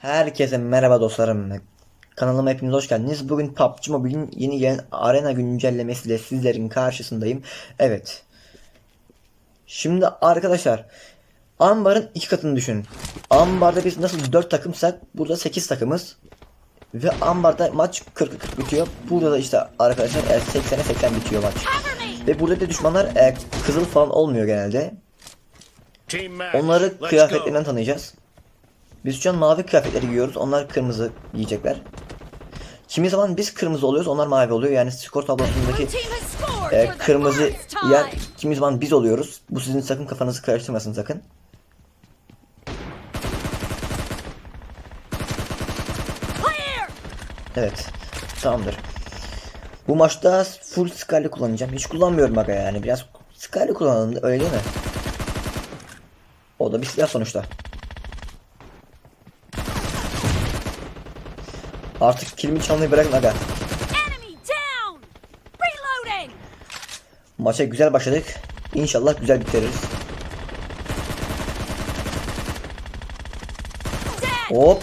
Herkese merhaba dostlarım. Kanalıma hepiniz hoş geldiniz. Bugün PUBG Mobile'in yeni gelen arena güncellemesiyle sizlerin karşısındayım. Evet. Şimdi arkadaşlar Ambar'ın iki katını düşünün. Ambar'da biz nasıl 4 takımsak burada 8 takımız. Ve Ambar'da maç 40 40 bitiyor. Burada da işte arkadaşlar 80'e 80 bitiyor maç. Ve burada da düşmanlar e, kızıl falan olmuyor genelde. Onları kıyafetlerinden tanıyacağız. Biz şu an mavi kıyafetleri giyiyoruz. Onlar kırmızı giyecekler. Kimi zaman biz kırmızı oluyoruz. Onlar mavi oluyor. Yani skor tablosundaki e, kırmızı yer kimi zaman biz oluyoruz. Bu sizin sakın kafanızı karıştırmasın sakın. Evet. Tamamdır. Bu maçta full Scarlet kullanacağım. Hiç kullanmıyorum aga yani. Biraz Scarlet kullanalım öyle değil mi? O da bir silah sonuçta. Artık kilimi çalmayı bırakın aga. Maça güzel başladık. İnşallah güzel bitiririz. Hop.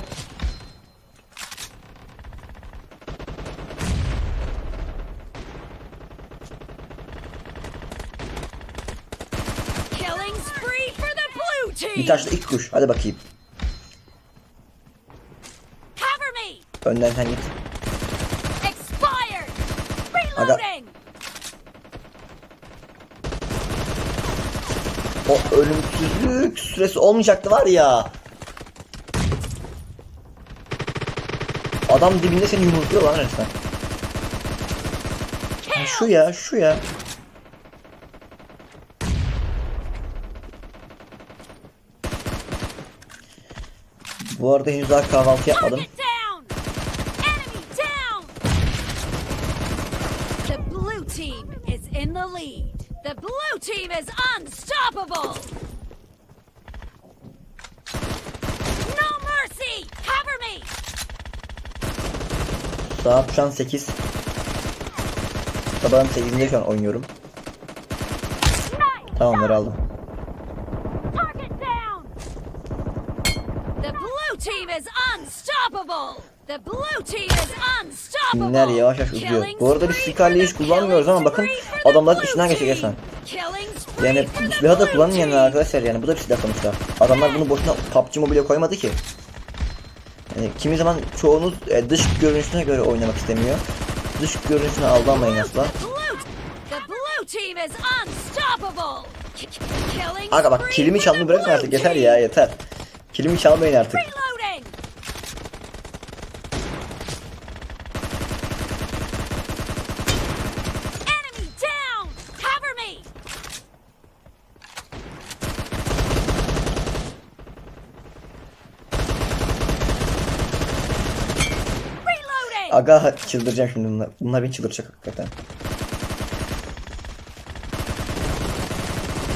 Bir taşla ilk kuş. Hadi bakayım. Cover me! Önden sen git. Expired! Aga. Reloading! O ölümsüzlük süresi olmayacaktı var ya. Adam dibinde seni yumrukluyor lan resmen. Şu ya, şu ya. Bu arada henüz daha kahvaltı yapmadım. The blue team is in the lead. The blue team is unstoppable! No mercy! Cover me! Saat şu an 8. Sabahın 8'inde şu an oynuyorum. Tamamdır aldım. Target down! The blue team is unstoppable! The blue team is unstoppable! Kimler yavaş yavaş uzuyor. Bu arada biz for hiç kullanmıyoruz ama bakın blue içinden geçecek team. resmen. Yani silahı da blue kullanmayan team. arkadaşlar yani bu da bir silah sonuçta. Adamlar bunu boşuna PUBG Mobile'e koymadı ki. Yani kimi zaman çoğunuz e, dış görünüşüne göre oynamak istemiyor. Dış görünüşüne aldanmayın asla. Aga bak kilimi çalmayı bırakın artık yeter ya yeter. Kilimi çalmayın artık. Aga çıldıracağım şimdi bunlar. Bunlar beni çıldıracak hakikaten.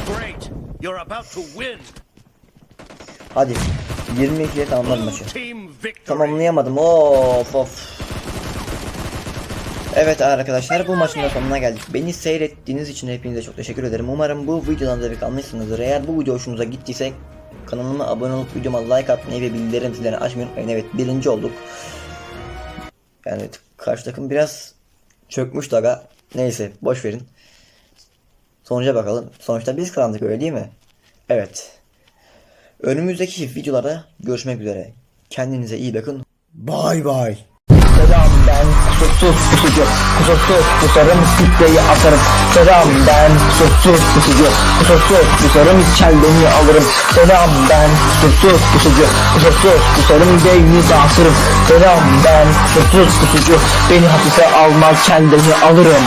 Great. You're about to win. Hadi 22'ye tamamladım maçı. Tamamlayamadım. Of of. Evet arkadaşlar bu maçın da sonuna geldik. Beni seyrettiğiniz için hepinize çok teşekkür ederim. Umarım bu videodan zevk almışsınızdır. Eğer bu video hoşunuza gittiyse kanalıma abone olup videoma like atmayı ve bildirim zilini açmayı unutmayın. Evet birinci olduk. Yani karşı takım biraz çökmüş aga. Neyse boş verin. Sonuca bakalım. Sonuçta biz kazandık öyle değil mi? Evet. Önümüzdeki videolarda görüşmek üzere. Kendinize iyi bakın. Bay bay. Selam ben kusursuz pusucu. Kusursuz pusarım sitteyi asarım. Selam ben kusursuz pusucu. Kusursuz pusarım kelleni alırım. Selam ben kusursuz pusucu. Kusursuz pusarım beyni dağıtırım. Selam ben kusursuz pusucu. Beni hafife alma kelleni alırım.